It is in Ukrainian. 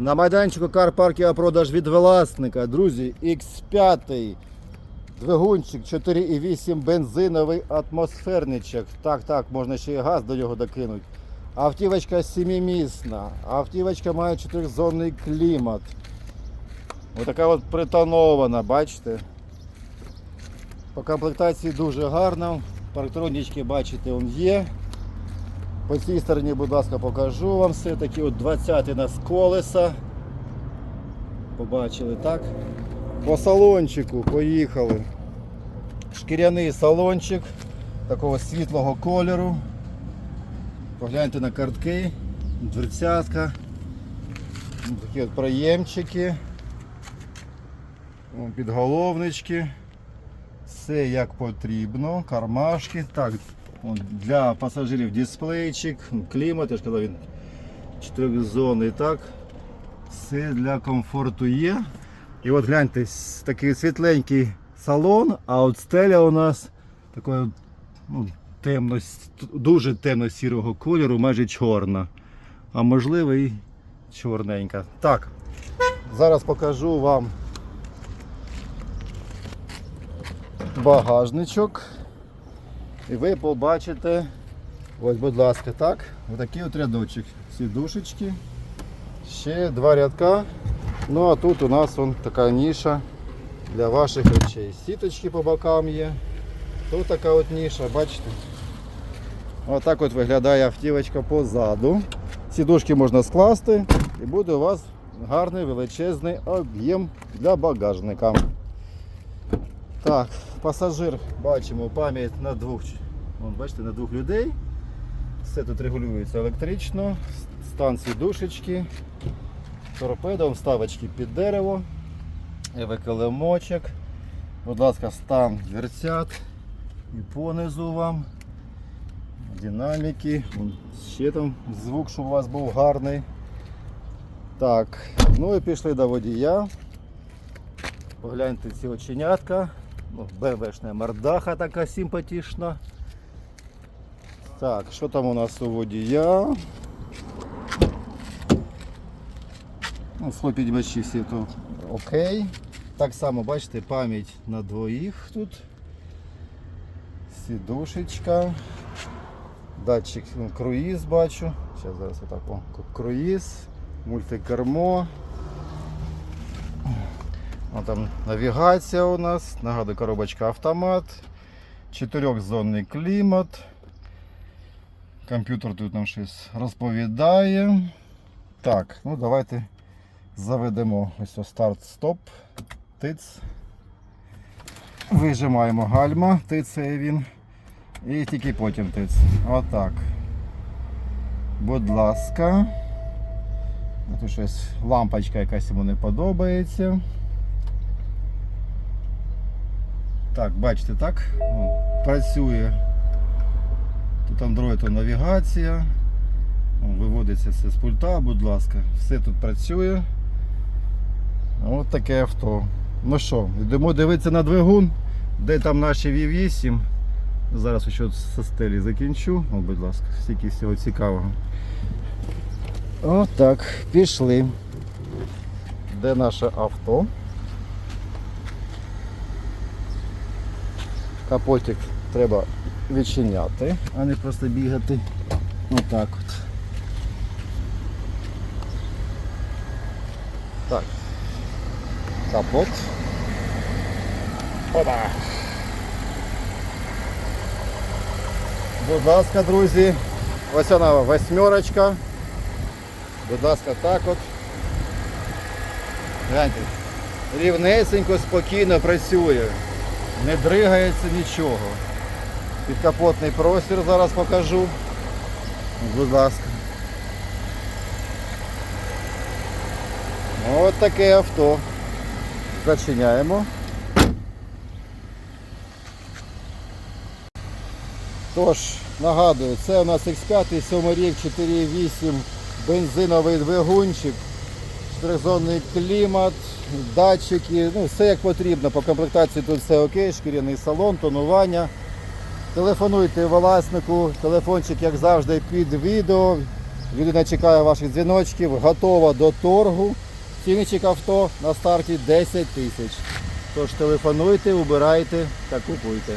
На майданчику Карпаркіа продаж від власника. Друзі, X5. Двигунчик 4,8 бензиновий атмосферничок. Так, так, можна ще і газ до нього докинути. Автівочка сімимісна. Автівочка має чотиризонний клімат. Отака от притонована, бачите? По комплектації дуже гарно. Парктронічки, бачите, он є. По цій стороні, будь ласка, покажу вам все. Такі от 20 нас колеса. Побачили, так? По салончику поїхали. Шкіряний салончик такого світлого кольору. Погляньте на картки, дверцятка, такі от проємчики, підголовнички. Все як потрібно, кармашки. Так, для пасажирів дисплейчик, клімат, я ж казав, він чотирьохзонний, так. Все для комфорту є. І от гляньте, такий світленький салон, а от стеля у нас такої ну, темно, дуже темно-сірого кольору, майже чорна. А можливо і чорненька. Так, зараз покажу вам багажничок. І ви побачите, ось, будь ласка, так, отакий от рядочок. Сідушечки, ще два рядка. Ну а тут у нас вон така ніша для ваших речей. Сіточки по бокам є. Тут така от ніша, бачите? Отак от виглядає автівочка позаду. Сідушки можна скласти і буде у вас гарний величезний об'єм для багажника. Так, пасажир бачимо пам'ять на двох, вон, бачите, на двох людей. Все тут регулюється електрично, станції душечки, торпеда, вставочки під дерево, евеколемочок. Будь ласка, стан дверцят і понизу вам. Динаміки, Вон ще там звук, щоб у вас був гарний. Так, ну і пішли до водія. Погляньте ці оченятка. Ну, БВшна мордаха така симпатична. Так, що там у нас у водія? Ну, схлопідбачі всі тут окей. Так само, бачите, пам'ять на двоїх тут. Сідушечка. Датчик ну, круїз бачу. Зараз зараз отак. О, круїз, мультикермо. О, там навігація у нас, нагадую, коробочка автомат, чотирьохзонний клімат. Комп'ютер тут нам щось розповідає. Так, ну давайте заведемо ось старт-стоп. Тиц. Вижимаємо гальма, тицеє він. І тільки потім тиц. Отак. Будь ласка. Тут щось лампочка якась йому не подобається. Так, бачите, так? Вон, працює. Тут Android навігація. Вон, Виводиться все з пульта, будь ласка. Все тут працює. Ось таке авто. Ну що, йдемо дивитися на двигун, де там наші V8. Зараз ще з стелі закінчу. О, будь ласка, стільки всього цікавого. Отак, пішли. Де наше авто? Капотик треба відчиняти, а не просто бігати. Отак от. Так. Капот. Опа. Будь ласка, друзі. Ось вона восьмерочка. Будь ласка, так от. Гляньте. Рівнесенько, спокійно працює. Не дригається нічого. Підкапотний простір зараз покажу. Будь ласка. Ось таке авто. Зачиняємо. Тож, нагадую, це у нас X5 7 рік 4.8 бензиновий двигунчик, чотиризонний клімат, датчики, ну все як потрібно. По комплектації тут все окей, шкіряний салон, тонування. Телефонуйте власнику, телефончик, як завжди, під відео. Людина чекає ваших дзвіночків, готова до торгу. Цінничок авто на старті 10 тисяч. Тож телефонуйте, убирайте та купуйте.